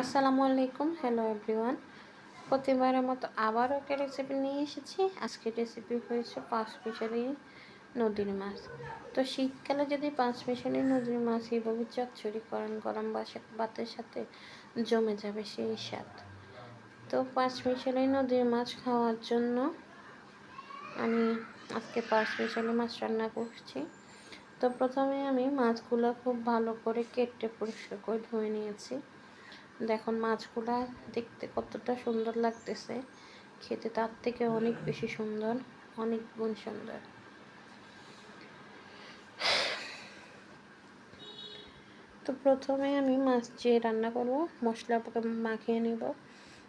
আসসালামু আলাইকুম hello everyone প্রতিবারের মতো আবারও একটা রেসিপি নিয়ে এসেছি। আজকে রেসিপি হয়েছে পাঁচ মিশালি নদীর মাছ। তো শীতকালে যদি পাঁচ মিশালি নদীর মাছ এইভাবে চচ্চড়ি করেন, গরম ভাতের সাথে জমে যাবে সেই স্বাদ। তো পাঁচ মিশালি নদীর মাছ খাওয়ার জন্য আমি আজকে পাঁচ মিশালি মাছ রান্না করছি। তো প্রথমে আমি মাছগুলো খুব ভালো করে কেটে পরিষ্কার করে ধুয়ে নিয়েছি। দেখুন, মাছগুলা দেখতে কতটা সুন্দর লাগতেছে। খেতে তার থেকে অনেক বেশি সুন্দর, অনেক গুণ সুন্দর। তো প্রথমে আমি মাছ যে রান্না করব, মশলা মাখিয়ে নেব।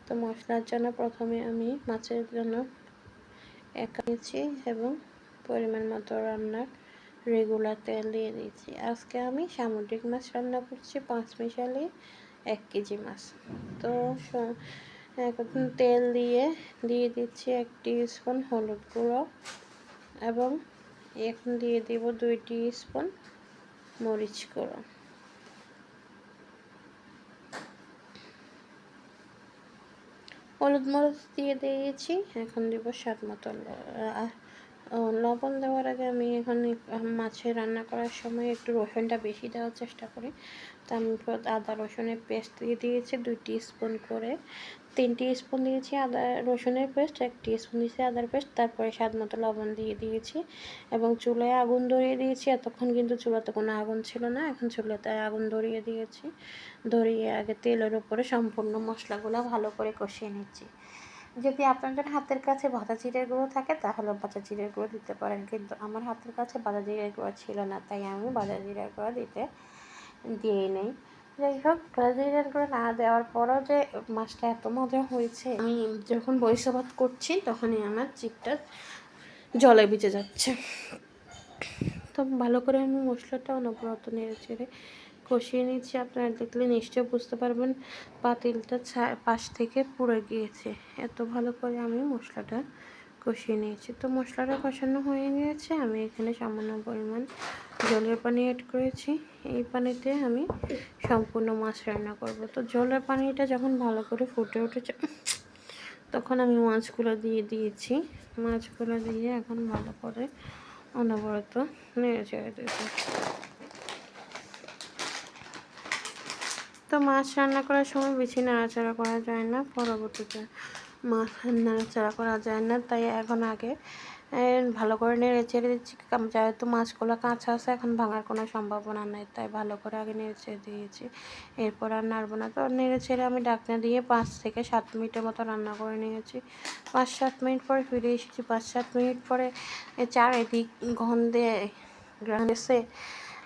তো মশলার জন্য প্রথমে আমি মাছের জন্য এক নিয়েছি এবং পরিমাণ মতো রান্নার রেগুলার তেল দিয়ে দিয়েছি। আজকে আমি সামুদ্রিক মাছ রান্না করছি, পাঁচ মিশালি। এক কেজি মাছ। তো এখন তেল দিয়ে দিয়ে দিচ্ছি এক স্পুন হলুদ গুঁড়ো এবং এখন দিয়ে দিব দুই স্পুন মরিচ গুঁড়ো। হলুদ মরিচ দিয়ে দিয়েছি, এখন দিব স্বাদ মতো লবণ দেওয়ার আগে আমি এখন মাছে রান্না করার সময় একটু রসুনটা বেশি দেওয়ার চেষ্টা করি। তো আমি আদা রসুনের পেস্ট দিয়ে দিয়েছি, দুই স্পুন করে। তিন স্পুন দিয়েছি আদা রসুনের পেস্ট, এক স্পুন দিয়েছি আদার পেস্ট, তারপরে স্বাদ মতো লবণ দিয়ে দিয়েছি এবং চুলায় আগুন ধরিয়ে দিয়েছি। এতক্ষণ কিন্তু চুলাতে কোনো আগুন ছিল না, এখন চুলাতে আগুন ধরিয়ে দিয়েছি। ধরিয়ে আগে তেলের উপরে সম্পূর্ণ মশলাগুলো ভালো করে কষিয়ে নিচ্ছি। যদি আপনাদের হাতের কাছে ভাজা জিরের গুঁড়ো থাকে, তাহলে ভাজা জিরের গুঁড়ো দিতে পারেন। কিন্তু আমার হাতের কাছে ভাজা জিরের গুঁড়ো ছিল না, তাই আমি ভাজা জিরের গুঁড়ো দিতে দিয়ে নেই। যাই হোক ভাজা জিরের গুঁড়ো না দেওয়ার পরও যে মাছটা এত মজা হয়েছে, আমি যখন বৈশাবাদ করছি, তখনই আমার চিপটা জলে ভিজে যাচ্ছে। তো ভালো করে আমি মশলাটা অনবরত নেড়ে চেড়ে কষিয়ে নিচ্ছি আপনারা দেখলে নিশ্চয় বুঝতে পারবেন, পাতিলটা পাশ থেকে পুড়ে গিয়েছে। এত ভালো করে আমি মশলাটা কষিয়ে নিয়েছি। তো মশলাটা কষানো হয়ে গিয়েছে, আমি এখানে সামান্য পরিমাণ জলের পানি অ্যাড করেছি। এই পানিতে আমি সম্পূর্ণ মাছ রান্না করব। তো জলের পানিটা যখন ভালো করে ফুটে উঠেছে, তখন আমি মাছগুলো দিয়ে দিয়েছি। মাছগুলো দিয়ে এখন ভালো করে অনবরত নেড়ে চেড়ে দেবো তো মাছ রান্না করার সময় বেশি নাড়াচাড়া করা যায় না, পরবর্তীতে মাছ নাড়াচাড়া করা যায় না। তাই এখন আগে ভালো করে নেড়ে চেড়ে দিচ্ছি। যেহেতু মাছগুলো কাঁচা আছে, এখন ভাঙার কোনো সম্ভাবনা নেই। তাই ভালো করে আগে নেড়ে চেড়ে দিয়েছি। এরপর আর নাড়বো না। তো নেড়ে ছেড়ে আমি ডাকনা দিয়ে পাঁচ থেকে সাত মিনিটের মতো রান্না করে নিয়েছি। পাঁচ সাত মিনিট পরে ফিরে এসেছি। পাঁচ সাত মিনিট পরে চারিদিক গন্ধে গ্রান্ডেসে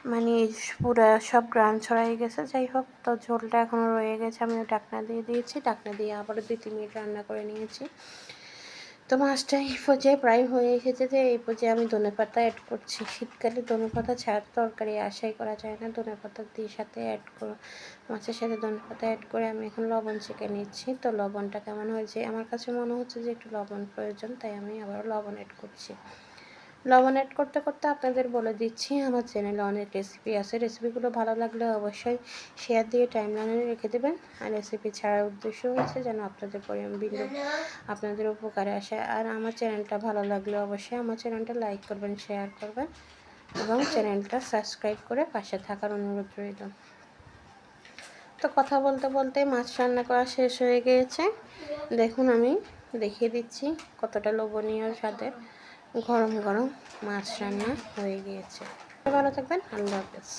মানে পুরো সব গ্রান ছড়াই গেছে। যাই হোক, তো ঝোলটা এখনও রয়ে গেছে। আমি ডাকনা দিয়ে দিয়েছি। ডাকনা দিয়ে আবারও দুই, তিন মিনিট রান্না করে নিয়েছি। তো মাছটা এই পর্যায়ে প্রায় হয়ে এসেছে যে, এই পর্যায়ে আমি ধনে পাতা অ্যাড করছি। শীতকালে ধনে পাতা ছাড়া তরকারি আশাই করা যায় না। ধনে পাতা দিয়ে সাথে অ্যাড করো মাছের সাথে ধনে পাতা অ্যাড করে আমি এখন লবণ চেকে নিচ্ছি। তো লবণটা কেমন হয়েছে? আমার কাছে মনে হচ্ছে যে, একটু লবণ প্রয়োজন, তাই আমি আবার লবণ অ্যাড করছি। লবণ অ্যাড করতে করতে আপনাদের বলে দিচ্ছি, আমার চ্যানেলে অনেক রেসিপি আছে। রেসিপিগুলো ভালো লাগলে অবশ্যই শেয়ার দিয়ে টাইম লাইনে রেখে দেবেন। আর রেসিপি ছাড়ার উদ্দেশ্য হচ্ছে যেন আপনাদের ভিডিও আপনাদের উপকারে আসে। আর আমার চ্যানেলটা ভালো লাগলে অবশ্যই আমার চ্যানেলটা লাইক করবেন শেয়ার করবেন এবং চ্যানেলটা সাবস্ক্রাইব করে পাশে থাকার অনুরোধ রইল। তো কথা বলতে বলতে মাছ রান্না করা শেষ হয়ে গিয়েছে। দেখুন আমি দেখিয়ে দিচ্ছি কতটা লোভনীয় স্বাদের। গরম গরম মাছ রান্না হয়ে গিয়েছে। ভালো থাকবেন আল্লাহ হাফেজ।